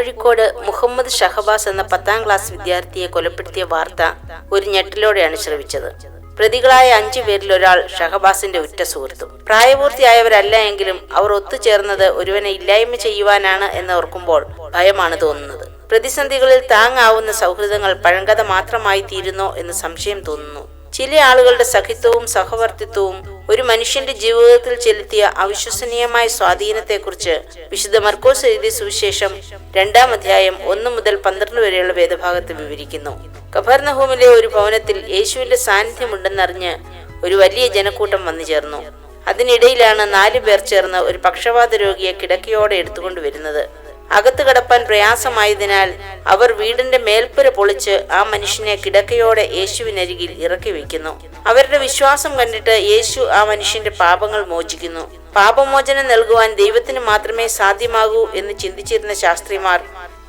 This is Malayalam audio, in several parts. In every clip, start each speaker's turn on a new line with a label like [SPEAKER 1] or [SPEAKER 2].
[SPEAKER 1] കോഴിക്കോട് മുഹമ്മദ് ഷഹബാസ് എന്ന പത്താം ക്ലാസ് വിദ്യാർത്ഥിയെ കൊലപ്പെടുത്തിയ വാർത്ത ഒരു ഞെട്ടിലോടെയാണ് ശ്രവിച്ചത്. പ്രതികളായ അഞ്ചു പേരിൽ ഒരാൾ ഷഹബാസിന്റെ ഉറ്റ സുഹൃത്തും. പ്രായപൂർത്തിയായവരല്ല എങ്കിലും അവർ ഒത്തുചേർന്നത് ഒരുവനെ ഇല്ലായ്മ ചെയ്യുവാനാണ് എന്ന് ഓർക്കുമ്പോൾ ഭയമാണ് തോന്നുന്നത്. പ്രതിസന്ധികളിൽ താങ്ങാവുന്ന സൗഹൃദങ്ങൾ പഴങ്കഥ മാത്രമായി തീരുന്നോ എന്ന് സംശയം തോന്നുന്നു. ചില ആളുകളുടെ സഖിത്വവും സഹവർത്തിത്വവും ഒരു മനുഷ്യന്റെ ജീവിതത്തിൽ ചെലുത്തിയ അവിശ്വസനീയമായ സ്വാധീനത്തെക്കുറിച്ച് വിശുദ്ധ മർക്കോസ് എഴുതിയ സുവിശേഷം രണ്ടാം അധ്യായം ഒന്ന് മുതൽ പന്ത്രണ്ട് വരെയുള്ള വേദഭാഗത്ത് വിവരിക്കുന്നു. കഫർനഹൂമിലെ ഒരു ഭവനത്തിൽ യേശുവിന്റെ സാന്നിധ്യമുണ്ടെന്നറിഞ്ഞ് ഒരു വലിയ ജനക്കൂട്ടം വന്നു ചേർന്നു. അതിനിടയിലാണ് നാലു പേർ ചേർന്ന് ഒരു പക്ഷപാത രോഗിയെ കിടക്കയോടെ എടുത്തുകൊണ്ട് വരുന്നത്. അകത്ത് കടപ്പാൻ പ്രയാസമായതിനാൽ അവർ വീടിന്റെ മേൽപ്പുര പൊളിച്ച് ആ മനുഷ്യനെ കിടക്കയോടെ യേശുവിനരികിൽ ഇറക്കി വെക്കുന്നു. അവരുടെ വിശ്വാസം കണ്ടിട്ട് യേശു ആ മനുഷ്യന്റെ പാപങ്ങൾ മോചിക്കുന്നു. പാപമോചനം നൽകുവാൻ ദൈവത്തിന് മാത്രമേ സാധ്യമാകൂ എന്ന് ചിന്തിച്ചിരുന്ന ശാസ്ത്രിമാർ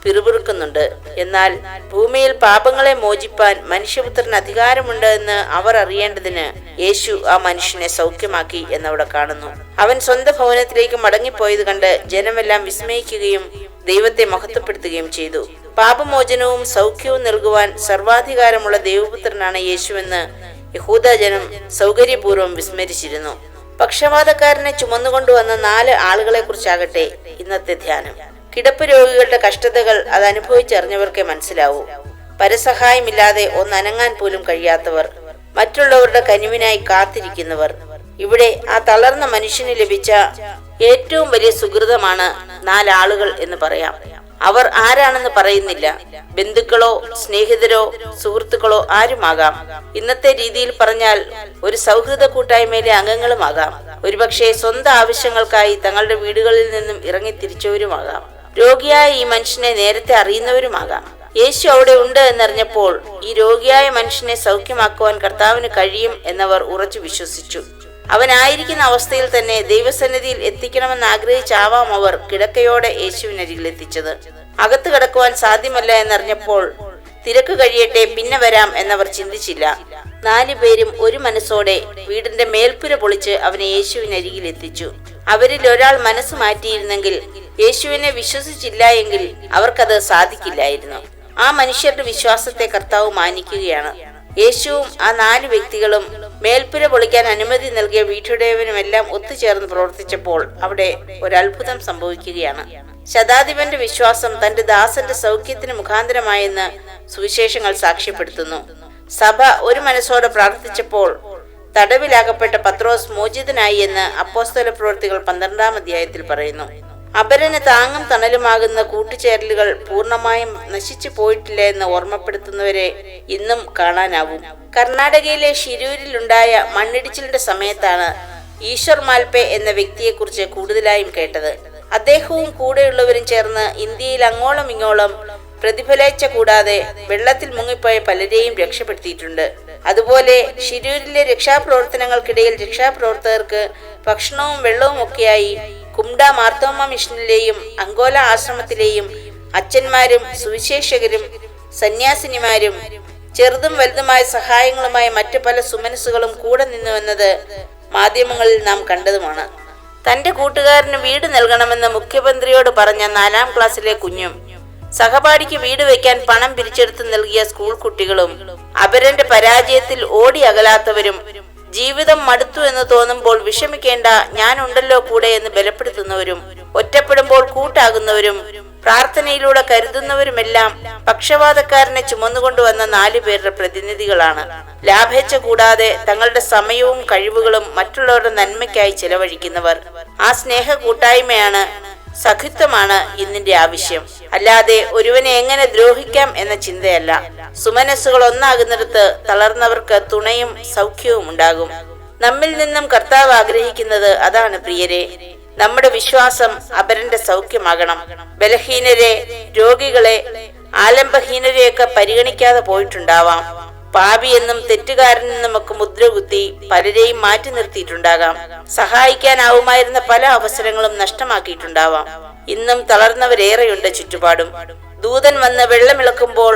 [SPEAKER 1] പിറുപിറുക്കുന്നുണ്ട്. എന്നാൽ ഭൂമിയിൽ പാപങ്ങളെ മോചിപ്പാൻ മനുഷ്യപുത്രന് അധികാരമുണ്ട് എന്ന് അവർ അറിയേണ്ടതിന് യേശു ആ മനുഷ്യനെ സൗഖ്യമാക്കി എന്നവിടെ കാണുന്നു. അവൻ സ്വന്തം ഭവനത്തിലേക്ക് മടങ്ങിപ്പോയത് കണ്ട് ജനമെല്ലാം വിസ്മയിക്കുകയും ദൈവത്തെ മഹത്വപ്പെടുത്തുകയും ചെയ്തു. പാപമോചനവും സൗഖ്യവും നൽകുവാൻ സർവാധികാരമുള്ള ദൈവപുത്രനാണ് യേശുവെന്ന് യഹൂദ ജനം സൗകര്യപൂർവം വിസ്മരിച്ചിരുന്നു. പക്ഷപാതക്കാരനെ ചുമന്നുകൊണ്ടുവന്ന നാല് ആളുകളെ കുറിച്ചാകട്ടെ ഇന്നത്തെ ധ്യാനം. കിടപ്പ് രോഗികളുടെ കഷ്ടതകൾ അത് അനുഭവിച്ചറിഞ്ഞവർക്കേ മനസ്സിലാവൂ. പരസഹായമില്ലാതെ ഒന്നനങ്ങാൻ പോലും കഴിയാത്തവർ മറ്റുള്ളവരുടെ കനിവിനായി കാത്തിരിക്കുന്നവർ ഇവിടെ ആ തളർന്ന മനുഷ്യന് ലഭിച്ച ഏറ്റവും വലിയ സുഹൃതമാണ് നാലാളുകൾ എന്ന് പറയാം. അവർ ആരാണെന്ന് പറയുന്നില്ല. ബന്ധുക്കളോ സ്നേഹിതരോ സുഹൃത്തുക്കളോ ആരുമാകാം. ഇന്നത്തെ രീതിയിൽ പറഞ്ഞാൽ ഒരു സൗഹൃദ കൂട്ടായ്മയിലെ അംഗങ്ങളുമാകാം. ഒരുപക്ഷെ സ്വന്തം ആവശ്യങ്ങൾക്കായി തങ്ങളുടെ വീടുകളിൽ നിന്നും ഇറങ്ങി തിരിച്ചവരുമാകാം. രോഗിയായ ഈ മനുഷ്യനെ നേരത്തെ അറിയുന്നവരുമാകാം. യേശു അവിടെ ഉണ്ട് എന്നറിഞ്ഞപ്പോൾ ഈ രോഗിയായ മനുഷ്യനെ സൗഖ്യമാക്കുവാൻ കർത്താവിന് കഴിയും എന്നവർ ഉറച്ചു വിശ്വസിച്ചു. അവനായിരിക്കുന്ന അവസ്ഥയിൽ തന്നെ ദൈവസന്നിധിയിൽ എത്തിക്കണമെന്ന് ആഗ്രഹിച്ചാവാം അവർ കിടക്കയോടെ യേശുവിനരികിൽ എത്തിച്ചത്. അകത്ത് കിടക്കുവാൻ സാധ്യമല്ല എന്നറിഞ്ഞപ്പോൾ തിരക്ക് കഴിയട്ടെ പിന്നെ വരാം എന്നവർ ചിന്തിച്ചില്ല. നാലു പേരും ഒരു മനസ്സോടെ വീടിന്റെ മേൽപ്പുര പൊളിച്ച് അവനെ യേശുവിനരികിൽ എത്തിച്ചു. അവരിൽ ഒരാൾ മനസ്സ് മാറ്റിയിരുന്നെങ്കിൽ യേശുവിനെ വിശ്വസിച്ചില്ല എങ്കിൽ അവർക്കത് സാധിക്കില്ലായിരുന്നു. ആ മനുഷ്യരുടെ വിശ്വാസത്തെ കർത്താവ് മാനിക്കുകയാണ്. യേശുവും ആ നാല് വ്യക്തികളും മേൽപ്പുര പൊളിക്കാൻ അനുമതി നൽകിയ വീട്ടുടയവനുമെല്ലാം ഒത്തുചേർന്ന് പ്രവർത്തിച്ചപ്പോൾ അവിടെ ഒരത്ഭുതം സംഭവിക്കുകയാണ്. ശതാധിപന്റെ വിശ്വാസം തന്റെ ദാസന്റെ സൗഖ്യത്തിന് മുഖാന്തരമായെന്ന് സുവിശേഷങ്ങൾ സാക്ഷ്യപ്പെടുത്തുന്നു. സഭ ഒരു മനസ്സോടെ പ്രാർത്ഥിച്ചപ്പോൾ തടവിലാകപ്പെട്ട പത്രോസ് മോചിതനായി എന്ന് അപ്പോസ്തല പ്രവൃത്തികൾ പന്ത്രണ്ടാം അധ്യായത്തിൽ പറയുന്നു. അപരന് താങ്ങും തണലുമാകുന്ന കൂട്ടുചേരലുകൾ പൂർണമായും നശിച്ചു പോയിട്ടില്ല എന്ന് ഓർമ്മപ്പെടുത്തുന്നവരെ ഇന്നും കാണാനാവും. കർണാടകയിലെ ഷിരൂരിലുണ്ടായ മണ്ണിടിച്ചിലിന്റെ സമയത്താണ് ഈശ്വർ മാൽപേ എന്ന വ്യക്തിയെക്കുറിച്ച് കൂടുതലായും കേട്ടത്. അദ്ദേഹവും കൂടെയുള്ളവരും ചേർന്ന് ഇന്ത്യയിൽ അങ്ങോളം ഇങ്ങോളം പ്രതിഫലേച്ച കൂടാതെ വെള്ളത്തിൽ മുങ്ങിപ്പോയ പലരെയും രക്ഷപ്പെടുത്തിയിട്ടുണ്ട്. അതുപോലെ ഷിരൂരിലെ രക്ഷാപ്രവർത്തനങ്ങൾക്കിടയിൽ രക്ഷാപ്രവർത്തകർക്ക് ഭക്ഷണവും വെള്ളവും ഒക്കെയായി കുംഡ മാർത്തോമ മിഷനിലെയും അങ്കോല ആശ്രമത്തിലെയും അച്ഛന്മാരും സുവിശേഷകരും സന്യാസിനിമാരും ചെറുതും വലുതുമായ സഹായങ്ങളുമായി മറ്റു പല സുമനസ്സുകളും കൂടെ നിന്നുവെന്നത് മാധ്യമങ്ങളിൽ നാം കണ്ടതുമാണ്. തന്റെ കൂട്ടുകാരന് വീട് നൽകണമെന്ന് മുഖ്യമന്ത്രിയോട് പറഞ്ഞ നാലാം ക്ലാസ്സിലെ കുഞ്ഞും സഹപാഠിക്ക് വീട് വെക്കാൻ പണം പിരിച്ചെടുത്ത് നൽകിയ സ്കൂൾ കുട്ടികളും അപരന്റെ പരാജയത്തിൽ ഓടി അകലാത്തവരും ജീവിതം മടുത്തു എന്ന് തോന്നുമ്പോൾ വിഷമിക്കേണ്ട ഞാനുണ്ടല്ലോ കൂടെ എന്ന് ബലപ്പെടുത്തുന്നവരും ഒറ്റപ്പെടുമ്പോൾ കൂട്ടാകുന്നവരും പ്രാർത്ഥനയിലൂടെ കരുതുന്നവരുമെല്ലാം പക്ഷപാതക്കാരനെ ചുമന്നുകൊണ്ടുവന്ന നാലു പേരുടെ പ്രതിനിധികളാണ്. ലാഭേച്ഛ കൂടാതെ തങ്ങളുടെ സമയവും കഴിവുകളും മറ്റുള്ളവരുടെ നന്മയ്ക്കായി ചെലവഴിക്കുന്നവർ. ആ സ്നേഹ കൂട്ടായ്മയാണ് സഖിത്വമാണ് ഇന്നിന്റെ ആവശ്യം. അല്ലാതെ ഒരുവനെ എങ്ങനെ ദ്രോഹിക്കാം എന്ന ചിന്തയല്ല. സുമനസ്സുകൾ ഒന്നാകുന്നിടത്ത് തളർന്നവർക്ക് തുണയും സൗഖ്യവും ഉണ്ടാകും. നമ്മിൽ നിന്നും കർത്താവ് ആഗ്രഹിക്കുന്നത് അതാണ് പ്രിയരെ. നമ്മുടെ വിശ്വാസം അപരന്റെ സൗഖ്യമാകണം. ബലഹീനരെ രോഗികളെ ആലംബഹീനരെയൊക്കെ പരിഗണിക്കാതെ പോയിട്ടുണ്ടാവാം. പാപിയെന്നും തെറ്റുകാരനെന്നും ഒക്കെ മുദ്രകുത്തി പലരെയും മാറ്റി നിർത്തിയിട്ടുണ്ടാകാം. സഹായിക്കാനാവുമായിരുന്ന പല അവസരങ്ങളും നഷ്ടമാക്കിയിട്ടുണ്ടാവാം. ഇന്നും തളർന്നവരേറെയുണ്ട് ചുറ്റുപാടും. ദൂതൻ വന്ന് വെള്ളമിളക്കുമ്പോൾ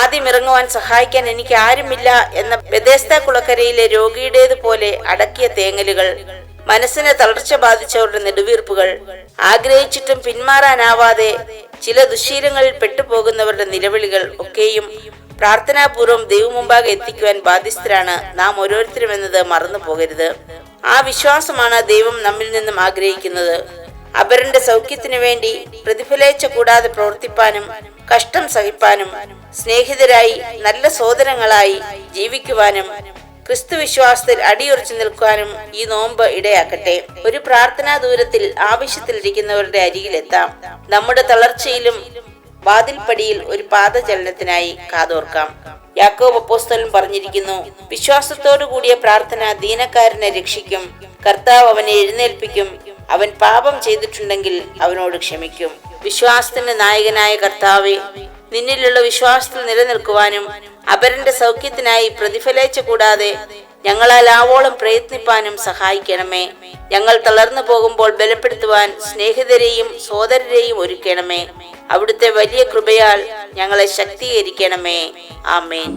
[SPEAKER 1] ആദ്യം ഇറങ്ങുവാൻ സഹായിക്കാൻ എനിക്ക് ആരുമില്ല എന്ന ബദേസ്ത കുളക്കരയിലെ രോഗിയുടേതുപോലെ അടക്കിയ തേങ്ങലുകൾ മനസ്സിനെ തളർച്ച ബാധിച്ചവരുടെ നെടുവീർപ്പുകൾ ആഗ്രഹിച്ചിട്ടും പിന്മാറാനാവാതെ ചില ദുശീലങ്ങളിൽ പെട്ടുപോകുന്നവരുടെ നിലവിളികൾ ഒക്കെയും പ്രാർത്ഥനാപൂർവം ദൈവമുമ്പാകെ എത്തിക്കുവാൻ ബാധ്യസ്ഥരാണ് നാം ഓരോരുത്തരും എന്നത് മറന്നു പോകരുത്. ആ വിശ്വാസമാണ് ദൈവം നമ്മിൽ നിന്നും ആഗ്രഹിക്കുന്നത്. അപരന്റെ സൗഖ്യത്തിനു വേണ്ടി പ്രതിഫലേച്ഛ കൂടാതെ പ്രവർത്തിപ്പാനും കഷ്ടം സഹിപ്പാനും സ്നേഹിതരായി നല്ല സോദരങ്ങളായി ജീവിക്കുവാനും ക്രിസ്തു വിശ്വാസത്തിൽ അടിയുറച്ചു നിൽക്കുവാനും ഈ നോമ്പ് ഇടയാക്കട്ടെ. ഒരു പ്രാർത്ഥനാ ദൂരത്തിൽ ആവശ്യത്തിലിരിക്കുന്നവരുടെ അരികിലെത്താം. നമ്മുടെ തളർച്ചയിലും വാതിൽപ്പടിയിൽ ഒരു പാദചലനത്തിനായി കാതോർക്കാം. യാക്കോബ് അപ്പോസ്തലൻ പറഞ്ഞിരിക്കുന്നു വിശ്വാസത്തോടു കൂടിയ പ്രാർത്ഥന ദീനക്കാരനെ രക്ഷിക്കും. കർത്താവ് അവനെ എഴുന്നേൽപ്പിക്കും. അവൻ പാപം ചെയ്തിട്ടുണ്ടെങ്കിൽ അവനോട് ക്ഷമിക്കും. വിശ്വാസത്തിന്റെ നായകനായ കർത്താവെ നിന്നിലുള്ള വിശ്വാസത്തിൽ നിലനിൽക്കുവാനും അപരന്റെ സൗഖ്യത്തിനായി പ്രതിഫലേച്ച കൂടാതെ ഞങ്ങളാൽ ആവോളം പ്രയത്നിപ്പാനും സഹായിക്കണമേ. ഞങ്ങൾ തളർന്നു പോകുമ്പോൾ ബലപ്പെടുത്തുവാൻ സ്നേഹിതരെയും സോദരരെയും ഒരുക്കണമേ. അവിടുത്തെ വലിയ കൃപയാൽ ഞങ്ങളെ ശക്തീകരിക്കണമേ. ആമേൻ.